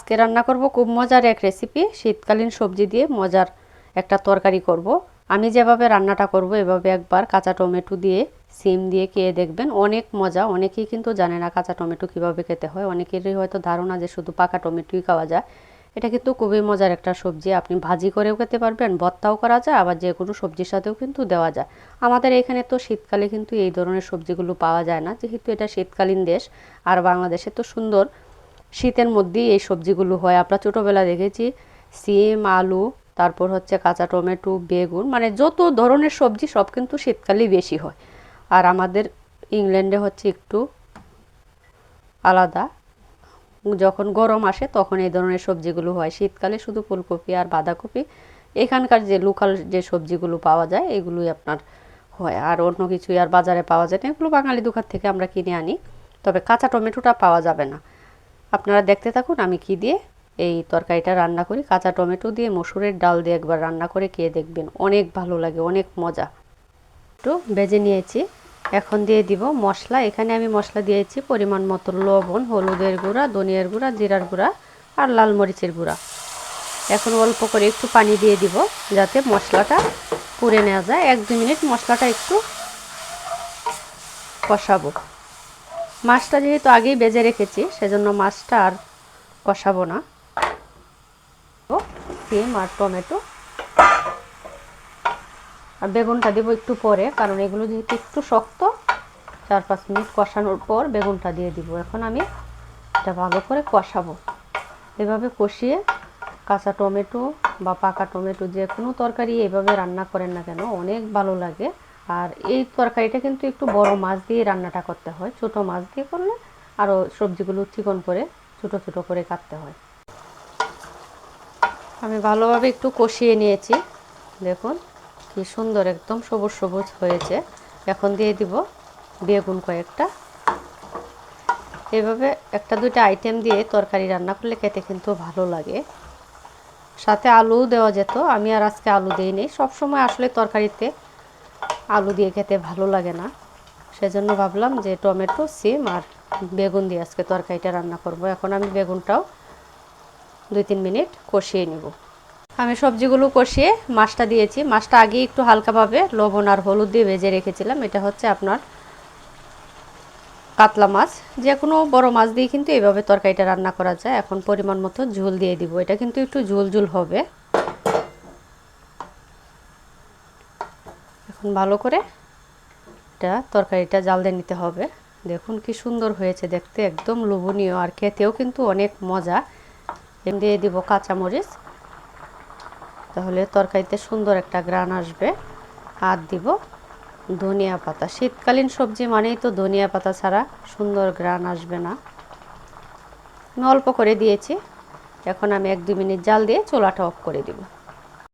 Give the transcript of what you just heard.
আজকে রান্না করব খুব মজার এক রেসিপি শীতকালীন সবজি দিয়ে মজার একটা তরকারি করব। আমি যেভাবে রান্নাটা করব এভাবে একবার কাঁচা টমেটো দিয়ে সিম দিয়ে খেয়ে দেখবেন অনেক মজা। অনেকেই কিন্তু জানে না কাঁচা টমেটো কীভাবে খেতে হয়। অনেকেরই হয়তো ধারণা যে শুধু পাকা টমেটোই খাওয়া যায়। এটা কিন্তু খুবই মজার একটা সবজি। আপনি ভাজি করেও খেতে পারবেন, ভর্তাও করা যায়, আবার যে কোনো সবজির সাথেও কিন্তু দেওয়া যায়। আমাদের এখানে তো শীতকালে কিন্তু এই ধরনের সবজিগুলো পাওয়া যায় না। যেহেতু এটা শীতকালীন দেশ, আর বাংলাদেশে তো সুন্দর শীতের মধ্যেই এই সবজিগুলো হয়। আমরা ছোটোবেলা দেখেছি সিম, আলু, তারপর হচ্ছে কাঁচা টমেটো, বেগুন মানে যত ধরনের সবজি সব কিন্তু শীতকালেই বেশি হয়। আর আমাদের ইংল্যান্ডে হচ্ছে একটু আলাদা। যখন গরম আসে তখন এই ধরনের সবজিগুলো হয়। শীতকালে শুধু ফুলকপি আর বাঁধাকপি। এখানকার যে লোকাল যে সবজিগুলো পাওয়া যায়, এগুলোই আপনার হয়। আর অন্য কিছুই আর বাজারে পাওয়া যায় না। এগুলো বাঙালি দোকান থেকে আমরা কিনে আনি। তবে কাঁচা টমেটোটা পাওয়া যাবে না। আপনারা দেখতে থাকুন, আমি কি দিয়ে এই তরকারিটা রান্না করি। কাঁচা টমেটো দিয়ে, মসুরের ডাল দিয়ে একবার রান্না করে খেয়ে দেখবেন। অনেক ভালো লাগে, অনেক মজা। একটু ভেজে নিয়েছি। এখন দিয়ে দিব মশলা। এখানে আমি মশলা দিয়েছি পরিমাণ মতো লবণ, হলুদের গুঁড়া, ধনিয়ার গুঁড়া, জিরার গুঁড়া আর লাল মরিচের গুঁড়া। এখন অল্প করে একটু পানি দিয়ে দিব যাতে মশলাটা পুড়ে নেওয়া যায়। এক দু মিনিট মশলাটা একটু কষাবো। মাছটা যেহেতু আগেই বেজে রেখেছি, সেজন্য মাছটা আর কষাবো না। সিম আর টমেটো। আর বেগুনটা দেবো একটু পরে, কারণ এগুলো যেহেতু একটু শক্ত, চার পাঁচ মিনিট কষানোর পর বেগুনটা দিয়ে দিব। এখন আমি এটা ভালো করে কষাবো। এভাবে কষিয়ে কাঁচা টমেটো বা পাকা টমেটো যে কোনো তরকারি এভাবে রান্না করেন না কেন, অনেক ভালো লাগে। আর এই তরকারিটা কিন্তু একটু বড় মাছ দিয়ে রান্নাটা করতে হয়, ছোট মাছ দিয়ে করলে আরও সবজিগুলো চিকন করে, ছোট ছোট করে কাটতে হয়। আমি ভালোভাবে একটু কষিয়ে নিয়েছি। দেখুন, কি সুন্দর একদম সবুজ সবুজ হয়েছে। এখন দিয়ে দিব বেগুন কয়েকটা। এভাবে একটা দুইটা আইটেম দিয়ে তরকারি রান্না করলে খেতে কিন্তু ভালো লাগে। সাথে আলুও দেওয়া যেত, আমি আর আজকে আলু দিই নেই সবসময় আসলে তরকারিতে আলু দিয়ে খেতে ভালো লাগে না। সেজন্য ভাবলাম যে টমেটো, সিম আর বেগুন দিয়ে আজকে তরকারিটা রান্না করব। এখন আমি বেগুনটাও দুই তিন মিনিট কষিয়ে নেব। আমি সবজিগুলো কষিয়ে মাছটা দিয়েছি। মাছটা আগে একটু হালকাভাবে লবণ আর হলুদ দিয়ে ভেজে রেখেছিলাম। এটা হচ্ছে আপনার কাতলা মাছ। যে কোনো বড় মাছ দিয়ে কিন্তু এইভাবে তরকারিটা রান্না করা যায়। এখন পরিমাণ মতো ঝোল দিয়ে দিব। এটা কিন্তু একটু ঝোল ঝোল হবে। ভালো করে এটা তরকারিটা জাল দিয়ে নিতে হবে। দেখুন কি সুন্দর হয়েছে দেখতে, একদম লোভনীয় আর খেতেও কিন্তু অনেক মজা। এম দিয়ে দিব কাঁচামরিচ। তাহলে তরকারিতে সুন্দর একটা গ্রান আসবে। আর দিব ধনিয়া পাতা। শীতকালীন সবজি মানেই তো ধনিয়া পাতা ছাড়া সুন্দর গ্রান আসবে না। আমি অল্প করে দিয়েছি। এখন আমি এক দুই মিনিট জাল দিয়ে চোলাটা অফ করে দিব।